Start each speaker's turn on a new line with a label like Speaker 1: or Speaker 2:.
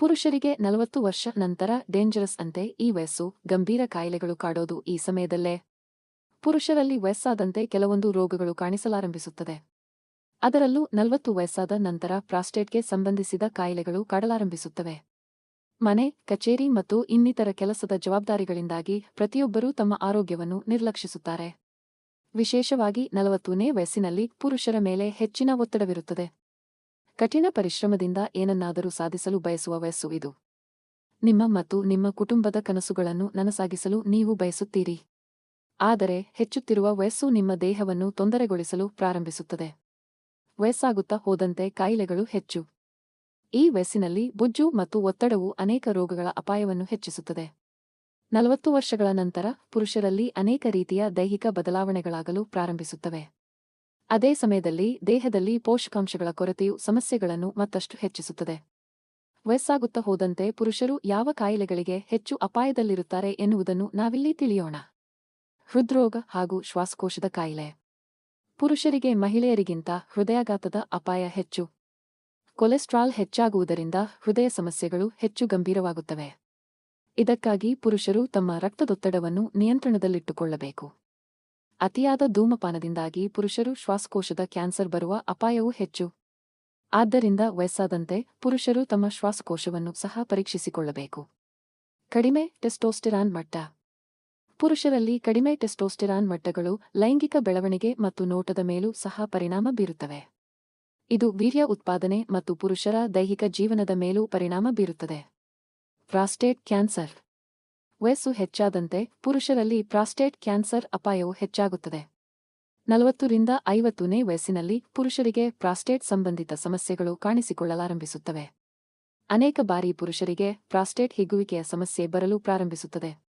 Speaker 1: ಪುರುಷರಿಗೆ ನಲವತ್ತು ವರ್ಷ ನಂತರ ಡೇಂಜರಸ್ ಅಂತೆ ಈ ವಯಸ್ಸು ಗಂಭೀರ ಕಾಯಿಲೆಗಳು ಕಾಡೋದು ಈ ಸಮಯದಲ್ಲೇ. ಪುರುಷರಲ್ಲಿ ವಯಸ್ಸಾದಂತೆ ಕೆಲವೊಂದು ರೋಗಗಳು ಕಾಣಿಸಲಾರಂಭಿಸುತ್ತದೆ. ಅದರಲ್ಲೂ ನಲವತ್ತು ವಯಸ್ಸಾದ ನಂತರ ಪ್ರಾಸ್ಟೇಟ್ಗೆ ಸಂಬಂಧಿಸಿದ ಕಾಯಿಲೆಗಳು ಕಾಡಲಾರಂಭಿಸುತ್ತವೆ. ಮನೆ, ಕಚೇರಿ ಮತ್ತು ಇನ್ನಿತರ ಕೆಲಸದ ಜವಾಬ್ದಾರಿಗಳಿಂದಾಗಿ ಪ್ರತಿಯೊಬ್ಬರೂ ತಮ್ಮ ಆರೋಗ್ಯವನ್ನು ನಿರ್ಲಕ್ಷಿಸುತ್ತಾರೆ. ವಿಶೇಷವಾಗಿ ನಲವತ್ತನೇ ವಯಸ್ಸಿನಲ್ಲಿ ಪುರುಷರ ಮೇಲೆ ಹೆಚ್ಚಿನ ಒತ್ತಡವಿರುತ್ತದೆ. ಕಠಿಣ ಪರಿಶ್ರಮದಿಂದ ಏನನ್ನಾದರೂ ಸಾಧಿಸಲು ಬಯಸುವ ವಯಸ್ಸು ಇದು. ನಿಮ್ಮ ಮತ್ತು ನಿಮ್ಮ ಕುಟುಂಬದ ಕನಸುಗಳನ್ನು ನನಸಾಗಿಸಲು ನೀವು ಬಯಸುತ್ತೀರಿ. ಆದರೆ ಹೆಚ್ಚುತ್ತಿರುವ ವಯಸ್ಸು ನಿಮ್ಮ ದೇಹವನ್ನು ತೊಂದರೆಗೊಳಿಸಲು ಪ್ರಾರಂಭಿಸುತ್ತದೆ. ವಯಸ್ಸಾಗುತ್ತಾ ಹೋದಂತೆ ಕಾಯಿಲೆಗಳು ಹೆಚ್ಚು. ಈ ವಯಸ್ಸಿನಲ್ಲಿ ಬುಜ್ಜು ಮತ್ತು ಒತ್ತಡವು ಅನೇಕ ರೋಗಗಳ ಅಪಾಯವನ್ನು ಹೆಚ್ಚಿಸುತ್ತದೆ. ನಲವತ್ತು ವರ್ಷಗಳ ನಂತರ ಪುರುಷರಲ್ಲಿ ಅನೇಕ ರೀತಿಯ ದೈಹಿಕ ಬದಲಾವಣೆಗಳಾಗಲು ಪ್ರಾರಂಭಿಸುತ್ತವೆ. ಅದೇ ಸಮಯದಲ್ಲಿ ದೇಹದಲ್ಲಿ ಪೋಷಕಾಂಶಗಳ ಕೊರತೆಯು ಸಮಸ್ಯೆಗಳನ್ನು ಮತ್ತಷ್ಟು ಹೆಚ್ಚಿಸುತ್ತದೆ. ವಯಸ್ಸಾಗುತ್ತಾ ಹೋದಂತೆ ಪುರುಷರು ಯಾವ ಕಾಯಿಲೆಗಳಿಗೆ ಹೆಚ್ಚು ಅಪಾಯದಲ್ಲಿರುತ್ತಾರೆ ಎನ್ನುವುದನ್ನು ನಾವಿಲ್ಲಿ ತಿಳಿಯೋಣ. ಹೃದ್ರೋಗ ಹಾಗೂ ಶ್ವಾಸಕೋಶದ ಕಾಯಿಲೆ. ಪುರುಷರಿಗೆ ಮಹಿಳೆಯರಿಗಿಂತ ಹೃದಯಾಘಾತದ ಅಪಾಯ ಹೆಚ್ಚು. ಕೊಲೆಸ್ಟ್ರಾಲ್ ಹೆಚ್ಚಾಗುವುದರಿಂದ ಹೃದಯ ಸಮಸ್ಯೆಗಳು ಹೆಚ್ಚು ಗಂಭೀರವಾಗುತ್ತವೆ. ಇದಕ್ಕಾಗಿ ಪುರುಷರು ತಮ್ಮ ರಕ್ತದೊತ್ತಡವನ್ನು ನಿಯಂತ್ರಣದಲ್ಲಿಟ್ಟುಕೊಳ್ಳಬೇಕು. ಅತಿಯಾದ ಧೂಮಪಾನದಿಂದಾಗಿ ಪುರುಷರು ಶ್ವಾಸಕೋಶದ ಕ್ಯಾನ್ಸರ್ ಬರುವ ಅಪಾಯವೂ ಹೆಚ್ಚು. ಆದ್ದರಿಂದ ವಯಸ್ಸಾದಂತೆ ಪುರುಷರು ತಮ್ಮ ಶ್ವಾಸಕೋಶವನ್ನು ಸಹ ಪರೀಕ್ಷಿಸಿಕೊಳ್ಳಬೇಕು. ಕಡಿಮೆ ಟೆಸ್ಟೋಸ್ಟಿರಾನ್ ಮಟ್ಟ. ಪುರುಷರಲ್ಲಿ ಕಡಿಮೆ ಟೆಸ್ಟೋಸ್ಟಿರಾನ್ ಮಟ್ಟಗಳು ಲೈಂಗಿಕ ಬೆಳವಣಿಗೆ ಮತ್ತು ನೋಟದ ಮೇಲೂ ಸಹ ಪರಿಣಾಮ ಬೀರುತ್ತವೆ. ಇದು ವೀರ್ಯ ಉತ್ಪಾದನೆ ಮತ್ತು ಪುರುಷರ ದೈಹಿಕ ಜೀವನದ ಮೇಲೂ ಪರಿಣಾಮ ಬೀರುತ್ತದೆ. Prostate cancer. ವಯಸ್ಸು ಹೆಚ್ಚಾದಂತೆ ಪುರುಷರಲ್ಲಿ ಪ್ರಾಸ್ಟೇಟ್ ಕ್ಯಾನ್ಸರ್ ಅಪಾಯವು ಹೆಚ್ಚಾಗುತ್ತದೆ. ನಲವತ್ತರಿಂದ ಐವತ್ತನೇ ವಯಸ್ಸಿನಲ್ಲಿ ಪುರುಷರಿಗೆ ಪ್ರಾಸ್ಟೇಟ್ ಸಂಬಂಧಿತ ಸಮಸ್ಯೆಗಳು ಕಾಣಿಸಿಕೊಳ್ಳಲಾರಂಭಿಸುತ್ತವೆ. ಅನೇಕ ಬಾರಿ ಪುರುಷರಿಗೆ ಪ್ರಾಸ್ಟೇಟ್ ಹಿಗ್ಗುವಿಕೆಯ ಸಮಸ್ಯೆ ಬರಲು ಪ್ರಾರಂಭಿಸುತ್ತದೆ.